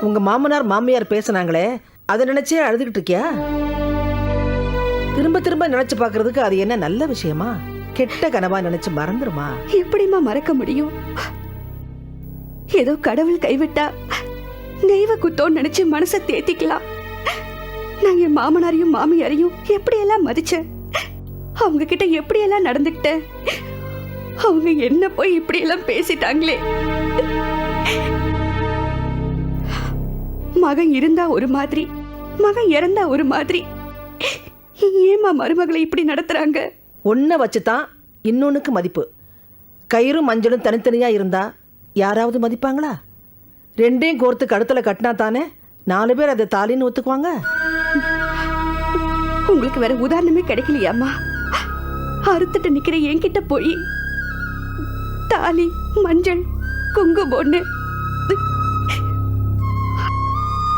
உங்க மாமனார் மாமியார் பேசுனாங்களே அதை நினைச்சே அழுதுகிட்டு இருக்கியா? திரும்ப திரும்ப நினைச்சு பாக்குறதுக்கு அது என்ன நல்ல விஷயமா? கெட்ட கனவா நினைச்சு மறந்துருமா? எப்படிம்மா மறக்க முடியும். ஏதோ கடவுள் கைவிட்டா தெய்வ குத்தோன்னு நினைச்சு மனசை தேத்திக்கலாம். நான் என் மாமனாரையும் மாமியாரையும் எப்படியெல்லாம் மதிச்சேன்? அவங்க கிட்ட எப்படியெல்லாம் நடந்துக்கிட்டேன்? அவங்க என்ன போய் இப்படியெல்லாம் பேசிட்டாங்களே? மகன் இருந்தா ஒரு மாதிரி மகன் இறந்தா ஒரு மாதிரி. ஏமா மருமகளை இப்படி நடத்துறாங்க? ஒன்றை வச்சு தான் இன்னொன்றுக்கு மதிப்பு. கயிறும் மஞ்சளும் தனித்தனியா இருந்தா யாராவது மதிப்பாங்களா? ரெண்டையும் கோர்த்து கழுத்துல கட்டினா தானே நாலு பேர் அதை தாலின்னு ஒத்துக்குவாங்க? உங்களுக்கு வேற உதாரணமே கிடைக்கலையாம்மா? அறுத்துட்டு நிக்கிற என்கிட்ட போய் தாலி மஞ்சள் குங்குமம்னு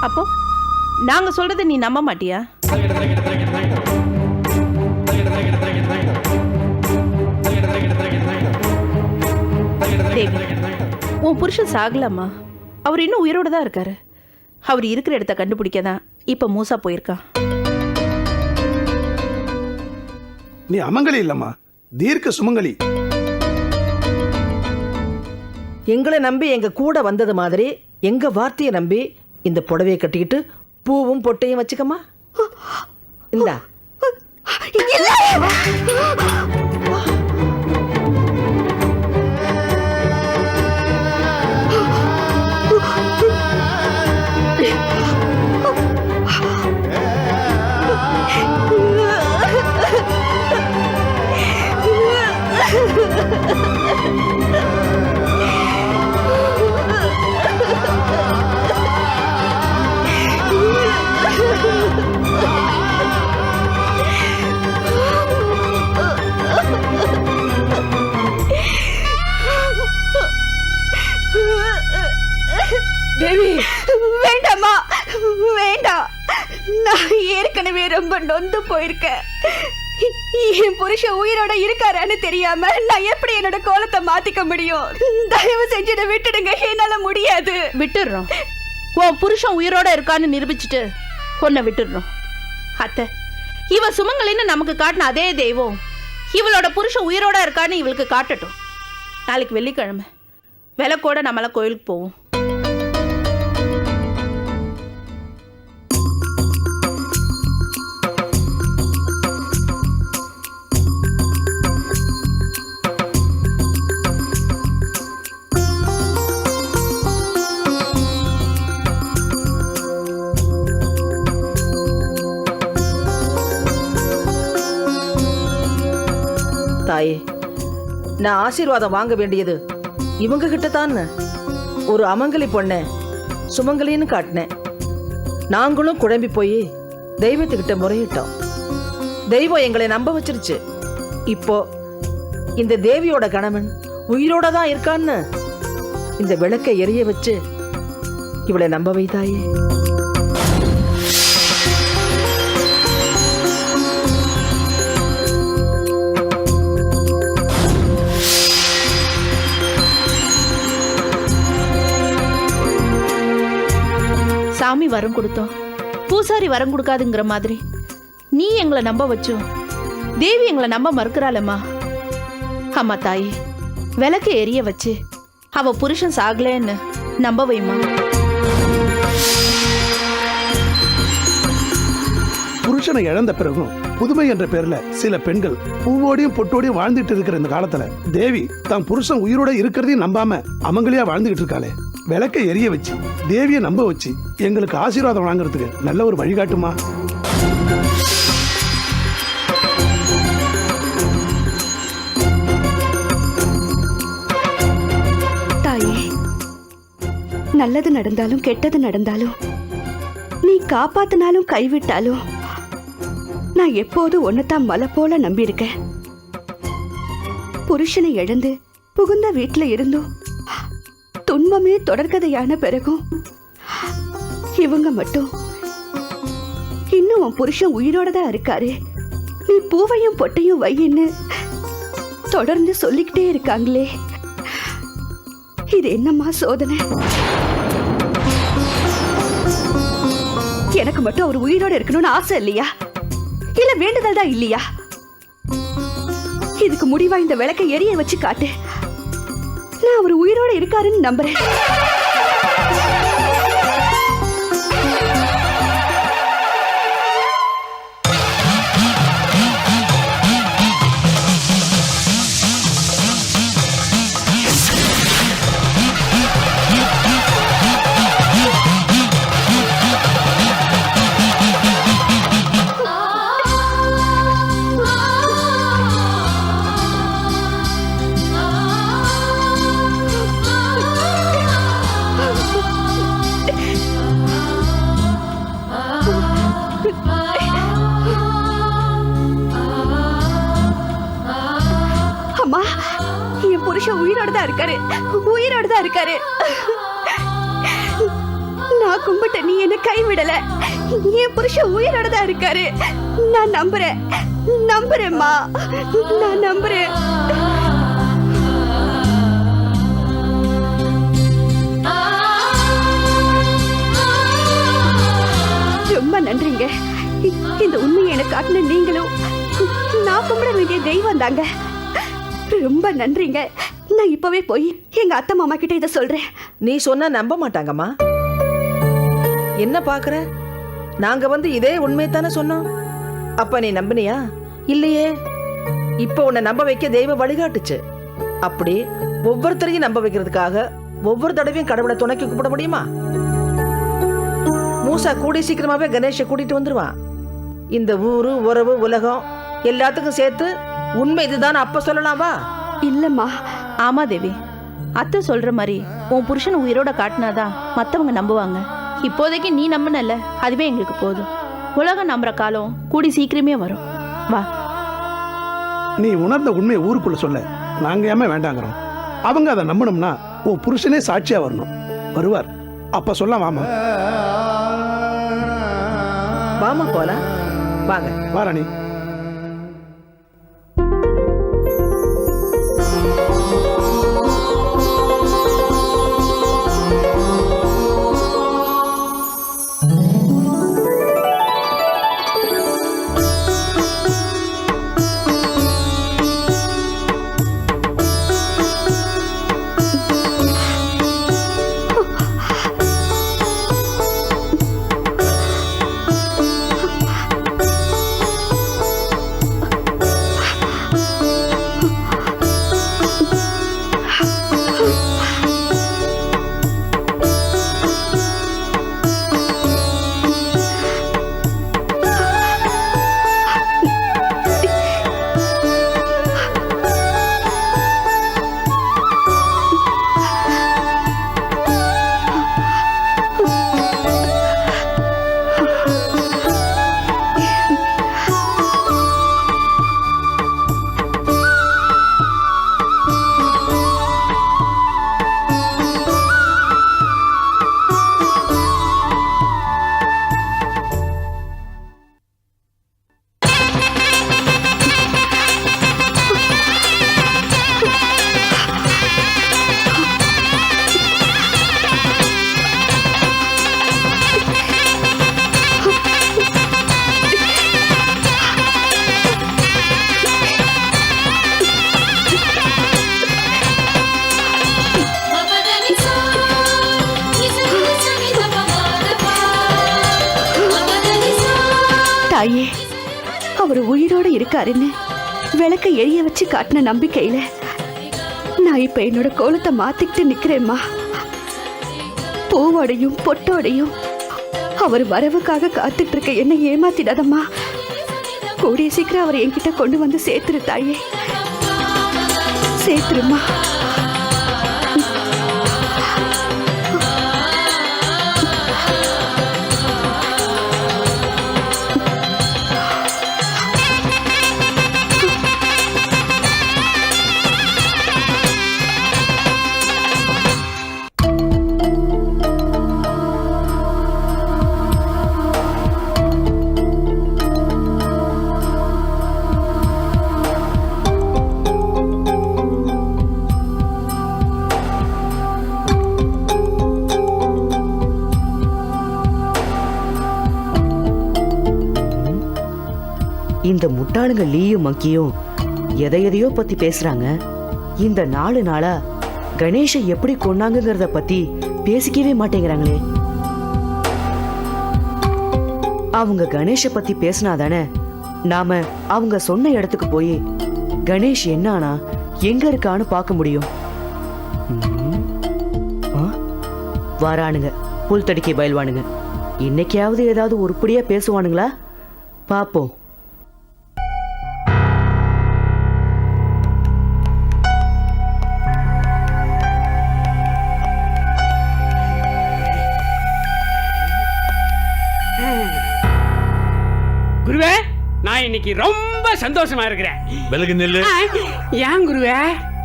அப்போ நாங்க சொல்றதை நீ நம்ப மாட்டியா? தேவி உன் புருஷன் சாகலம்மா. அவர் இன்னும் உயிரோட தான் இருக்காரு. அவர் இருக்கிற இடத்த கண்டுபிடிக்க தான் இப்ப மூசா போயிருக்கான் நீ அமங்கலி இல்லம்மா. தீர்க்க சுமங்கலி. எங்களை நம்பி எங்க கூட வந்தது மாதிரி எங்க வார்த்தையை நம்பி இந்த புடவையை கட்டிக்கிட்டு பூவும் பொட்டையும் வச்சுக்கம்மா. இந்தா. நொந்து போயிருக்கேன் என் புருஷன் உயிரோட இருக்காரான்னு தெரியாம நான் எப்படி என்னோட கோலத்தை மாத்திக்க முடியும்? தயவு செஞ்சு இதை விட்டுடுங்க. என்னால முடியாது. விட்டுடுறோம். உன் புருஷன் உயிரோட இருக்கான்னு நிரூபிச்சுட்டு உன்னை விட்டுடுறோம். அத்தை இவ சுமங்கலின்னு நமக்கு காட்டின அதே தெய்வம். இவளோட புருஷன் உயிரோட இருக்கான்னு இவளுக்கு காட்டட்டும். நாளைக்கு வெள்ளிக்கிழமை. விளக்கோட நம்மள கோயிலுக்கு போவோம். தாயே. நான் ஆசீர்வாதம் வாங்க வேண்டியது இவங்க கிட்ட தான். ஒரு அமங்கலி பொண்ணை சுமங்கலின்னு காட்டினேன். நாங்களும் குழம்பி போய் தெய்வத்துக்கிட்ட முறையிட்டோம். தெய்வம் எங்களை நம்ப வச்சிருச்சு. இப்போ இந்த தேவியோட கணவன் உயிரோட தான் இருக்கான்னு இந்த விளக்கை எரிய வச்சு இவளை நம்ப வைத்தாயே. சாமி வரம் கொடுத்தோம். பூசாரி வரம் கொடுக்காதுங்கிற மாதிரி. நீ எங்களை நம்ப வச்சோம் தேவி எங்களை நம்ப மறுக்கிறாளம்மா. அம்மா தாயே விளக்கு எரிய வச்சு அவ புருஷன் சாகலேன்னு நம்ப வைமா புருஷனை இழந்த பிறகும் புதுமை என்ற பேர்ல சில பெண்கள் பூவோடையும் பொட்டோடையும் வாழ்ந்துட்டு இருக்கிற இந்த காலத்துல தேவி தான் புருஷன் உயிரோட இருக்கிறதையும் நம்பாம அமங்கலியா வாழ்ந்துகிட்டு இருக்காளே. விளக்க எரிய வச்சு தேவியை நம்ப வச்சு எங்களுக்கு ஆசீர்வாதம் வாங்குறதுக்கு நல்ல ஒரு வழிகாட்டுமா? தாயே நல்லது நடந்தாலும் கெட்டது நடந்தாலும் நீ காப்பாத்தினாலும் கைவிட்டாலும் நான் எப்போது ஒன்னதான் மலை போல நம்பியிருக்கேன். புருஷனை இழந்து புகுந்த வீட்டில் இருந்தும் துன்பமே தொடர்கதையான பிறகும். இவங்க மட்டும். இன்னும் உன் புருஷன் உயிரோட தான் இருக்காரு. நீ பூவையும் பொட்டையும் வையின்னு தொடர்ந்து சொல்லிக்கிட்டே இருக்காங்களே. இது என்னம்மா சோதனை? எனக்கு மட்டும் அவர் உயிரோட இருக்கணும்னு ஆசை இல்லையா? இல்ல வேண்டுதல் தான் இல்லையா? இதுக்கு முடிவா இந்த விளக்கை எரிய வச்சு காட்டு. அவர் உயிரோட இருக்காருன்னு நம்புறேன். தான் இருக்காரு. உயிரோட தான் இருக்காரு. நான் கும்பிட்ட நீ என்ன கைவிடல. என் புருஷன் உயிரோட தான் இருக்காரு. நான் நம்புறேன். நம்புறேம்மா. நான் நம்புறேன். ரொம்ப நன்றிங்க. இந்த உண்மையை எனக்கு காட்டின நீங்களும் நான் கும்பிட வேண்டிய தெய்வம் தாங்க. ரொம்ப நன்றிங்க. நான் இப்பவே போய் எங்க அத்தை மாமா கிட்ட இதை சொல்றேன். நீ சொன்னா நம்ப மாட்டாங்கம்மா. என்ன பாக்குற? நாங்க வந்து இதே உண்மையை தானே சொன்னோம். அப்ப நீ நம்பினியா? இல்லையே. இப்ப உன்னை நம்ப வைக்க தெய்வம் வழிகாட்டுச்சு. அப்படி ஒவ்வொருத்தரையும் நம்ப வைக்கிறதுக்காக ஒவ்வொரு தடவையும் கடவுளை துணைக்கு கூப்பிட முடியுமா? மூசா கூடி சீக்கிரமாவே கணேஷை கூட்டிட்டு வந்துருவான் இந்த ஊரு உறவு உலகம் எல்லாத்துக்கும் சேர்த்து உண்மை இதுதான் அப்ப சொல்லலாம்? வா இல்லம்மா. ஆமா தேவி. அத்தை சொல்ற மாதிரி உன் புருஷன் உயிரோட காட்டினாதான் மத்தவங்க நம்புவாங்க. இப்போதைக்கு நீ நம்பினல அதுவே எங்களுக்கு போதும். உலகம் நம்புற காலம் கூடி சீக்கிரமே வரும். வா. நீ உணர்ந்த உண்மையை ஊருக்குள்ள சொல்ல. நாங்க ஏமா வேண்டாங்கிறோம். அவங்க அதை நம்பணும்னா உன் புருஷனே சாட்சியா வரணும். வருவார். அப்ப சொல்ல வாமா. வாமா போலாம். வாங்க. வாராணி உயிரோட இருக்காருன்னு விளக்கை எரிய வச்சு காட்டின நம்பிக்கையில நான் இப்ப என்னோட கோலத்தை மாத்திக்கிட்டு நிக்கிறேம்மா. பூவோடையும் பொட்டோடையும் அவர் வரவுக்காக காத்துட்டு இருக்க என்ன ஏமாத்திடாதம்மா. கூடிய சீக்கிரம் அவர் என்கிட்ட கொண்டு வந்து சேர்த்துரு தாயே. சேர்த்துருமா முட்டாளுங்க லீயும் மக்கியும் எதை எதையோ பத்தி பேசுறாங்க. இந்த நாலு நாளா கணேஷை எப்படி கொன்னாங்கங்கிறத பத்தி பேசிக்கவே மாட்டேங்கிறாங்களே. அவங்க கணேஷை பத்தி பேசினாதானே நாம அவங்க சொன்ன இடத்துக்கு போய் கணேஷ் என்னானா எங்க இருக்கான்னு பார்க்க முடியும். ஆ? வாரானுங்க புல் தடிக்கை பயில்வானுங்க. இன்னைக்காவது ஏதாவது உருப்படியா பேசுவானுங்களா? பாப்போம் இன்னைக்கு ரொம்ப சந்தோஷமா இருக்கிறேன். விலகு நில்லு. ஏன் குருவே?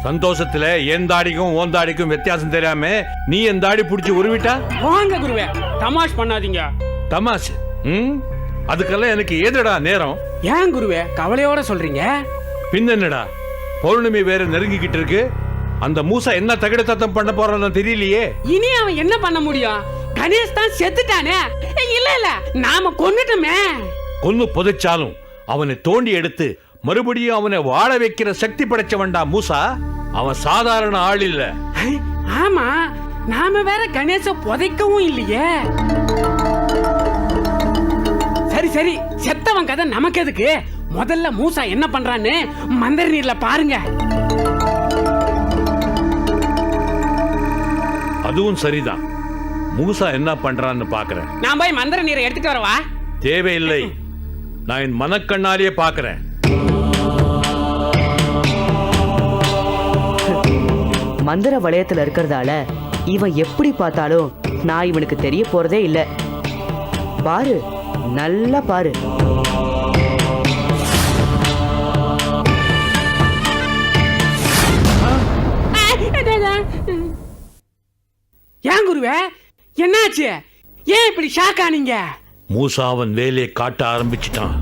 சந்தோஷத்துல என் தாடிக்கும் ஓன் தாடிக்கும் வித்தியாசம் தெரியாம நீ என் தாடி புடிச்சு உருவிட்டா? வாங்க குருவே தமாஷ் பண்ணாதீங்க. தமாஷ் ம்? அதுக்கெல்லாம் எனக்கு ஏதுடா நேரம்? ஏன் குருவே கவலையோட சொல்றீங்க? பின்ன என்னடா? பௌர்ணமி வேற நெருங்கிக்கிட்டு இருக்கு. அந்த மூசா என்ன தகிட தத்தம் பண்ண போறான்னு தெரியலையே. இனி அவன் என்ன பண்ண முடியும்? கணேஷ் தான் செத்துட்டானே? இல்ல இல்ல நாம கொன்னுட்டோமே. கொன்னு புதைச்சாலும் அவனை தோண்டி எடுத்து மறுபடியும் அவனை வாழ வைக்கிற சக்தி படைச்சவன்டா மூசா. அவன் சாதாரண ஆள் இல்ல. ஆமா நாம வேற கணேச புதைக்கவும் இல்லையே. சரி சரி செத்தவன் கதை நமக்கு எதுக்கு? முதல்ல மூசா என்ன பண்றான்னு மந்திர நீர்ல பாருங்க. அதுவும் சரிதான். மூசா என்ன பண்றான்னு பாக்குறேன். நான் போய் மந்திர நீரை எடுத்துட்டு வரவா? தேவையில்லை. நான் என் மனக்கண்ணாலேயே பாக்குறேன் மந்திர வளையத்துல இருக்கிறதால இவன் எப்படி பார்த்தாலும் நான் இவனுக்கு தெரிய போறதே இல்ல. பாரு நல்லா பாரு. ஏன் குருவே? என்னாச்சு? ஏன் இப்படி ஷாக் ஆனீங்க? மூசா அவன் வேலையை காட்ட ஆரம்பிச்சிட்டான்.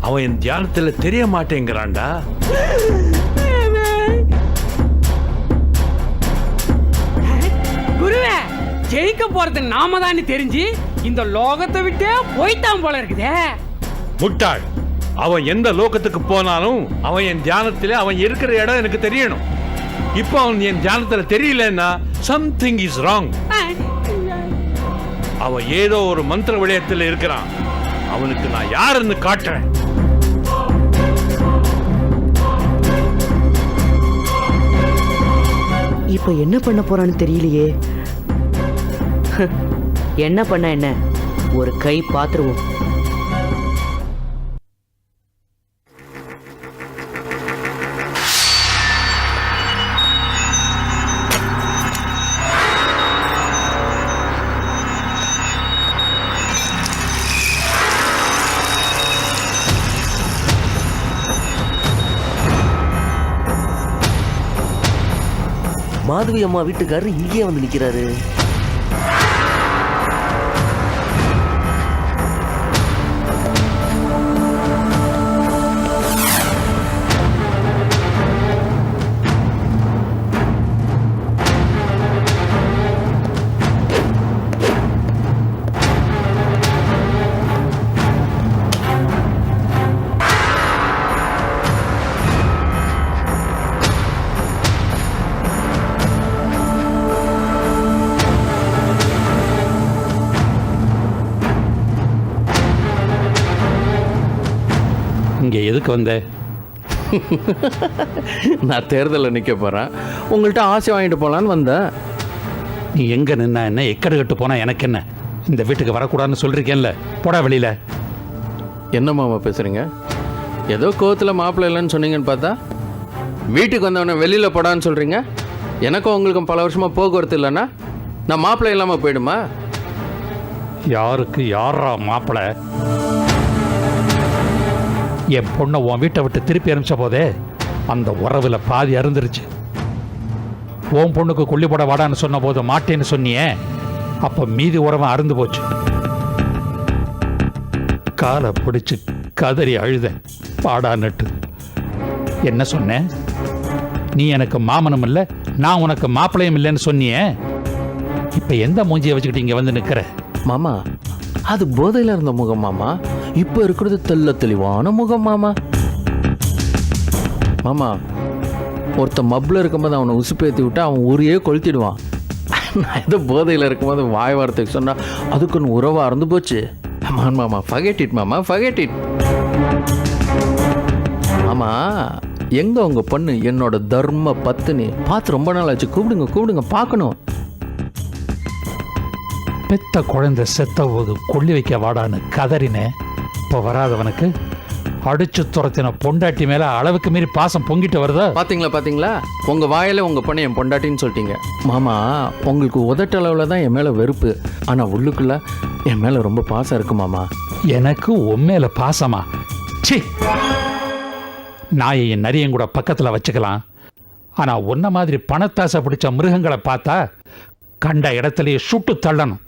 அவன் என் தியானத்துல தெரிய மாட்டேங்கிறான்டா. குருவே ஜெயிக்க போறது நாம தான் தெரிஞ்சு இந்த லோகத்தை விட்டே போய்த்தான் போல இருக்குதே. முட்டாள். அவன் எந்த லோகத்துக்கு போனாலும் அவன் என் தியானத்துல அவன் இருக்கிற இடம் எனக்கு தெரியணும். இப்போ அவன் என் தியானத்துல தெரியலன்னா சம்திங் இஸ் ராங் அவன் ஏதோ ஒரு மந்திர விளையத்தில் இருக்கிறான். அவனுக்கு நான் யாருன்னு காட்டுறேன். இப்ப என்ன பண்ண போறான்னு தெரியலையே. என்ன பண்ண என்ன? ஒரு கை பாத்துருவோம். மாதவி அம்மா வீட்டுக்காரர் இங்கேயே வந்து நிக்கிறாரு. இங்கே எதுக்கு வந்த? நான் தேர்தலில் நிற்க போகிறேன் உங்கள்கிட்ட ஆசை வாங்கிட்டு போகலான்னு வந்தேன். நீ எங்கே நின்னா என்ன? எக்கடு கட்டு போனா எனக்கு என்ன? இந்த வீட்டுக்கு வரக்கூடாதுன்னு சொல்லிருக்கேன்ல. போடா வெளியில. என்ன மாமா பேசுகிறீங்க ஏதோ கோவத்தில் மாப்பிள்ளை இல்லைன்னு சொன்னீங்கன்னு பார்த்தா வீட்டுக்கு வந்தவொடனே வெளியில் போடான்னு சொல்கிறீங்க எனக்கும் உங்களுக்கும் பல வருஷமாக போக்குவரத்து இல்லைன்னா நான் மாப்பிள்ளை இல்லாமல் போயிடுமா? யாருக்கு யாரா மாப்பிள என் பொண்ணை உன் வீட்டை விட்டு திருப்பி அனுப்பிச்ச போதே அந்த உறவில் பாதி அருந்துருச்சு. உன் பொண்ணுக்கு கொல்லி போட வாடான்னு சொன்ன போது மாட்டேன்னு சொன்னியே அப்போ மீதி உறவு அருந்து போச்சு. காலை பிடிச்சு கதறி அழுத பாடா நட்டு. என்ன சொன்னேன் நீ எனக்கு மாமனும் இல்லை நான் உனக்கு மாப்பிள்ளையும் இல்லைன்னு சொன்னியே. இப்போ எந்த மூஞ்சியை வச்சுக்கிட்டு இங்கே வந்து நிற்கிற மாமா அது போதையில் இருந்த முகம் மாமா. இப்போ இருக்கிறது தெல்ல தெளிவான முகம் மாமா. மாமா ஒருத்தன் மப்பில் இருக்கும்போது அவனை உசுப்பேற்றி விட்டு அவன் ஊரையே கொளுத்திடுவான். நான் ஏதோ போதையில் இருக்கும்போது வாய் வார்த்தைக்கு சொன்னால் அதுக்குன்னு உறவாக இருந்து போச்சு. மான் மாமா ஃபகேட் இட் மாமா ஃபகேட் இட் மாமா எங்கே உங்கள் பொண்ணு? என்னோட தர்ம பத்துனி. பார்த்து ரொம்ப நாள் ஆச்சு. கூப்பிடுங்க கூப்பிடுங்க பார்க்கணும். பெத்த குழந்தை செத்த போது கொள்ளி வைக்க வாடான்னு கதறினேன். இப்போ வராதவனுக்கு அடிச்சு துரத்தின பொண்டாட்டி மேல அளவுக்கு மீறி பாசம் பொங்கிட்டு வருதா? பாத்தீங்களா பாத்தீங்களா? உங்க வாயில உங்க பொண்ணு என் பொண்டாட்டின்னு சொல்லிட்டீங்க. மாமா உங்களுக்கு உதட்டளவுல தான் என் மேல வெறுப்பு. ஆனா உள்ளுக்குள்ள என் மேல ரொம்ப பாசம் இருக்கு மாமா. எனக்கு உண்மையில பாசமா? சி நாயை என் நரியன் கூட பக்கத்துல வச்சுக்கலாம். ஆனா உன்ன மாதிரி பணத்தாசை பிடிச்ச மிருகங்களை பார்த்தா கண்ட இடத்துலயே சுட்டு தள்ளணும்.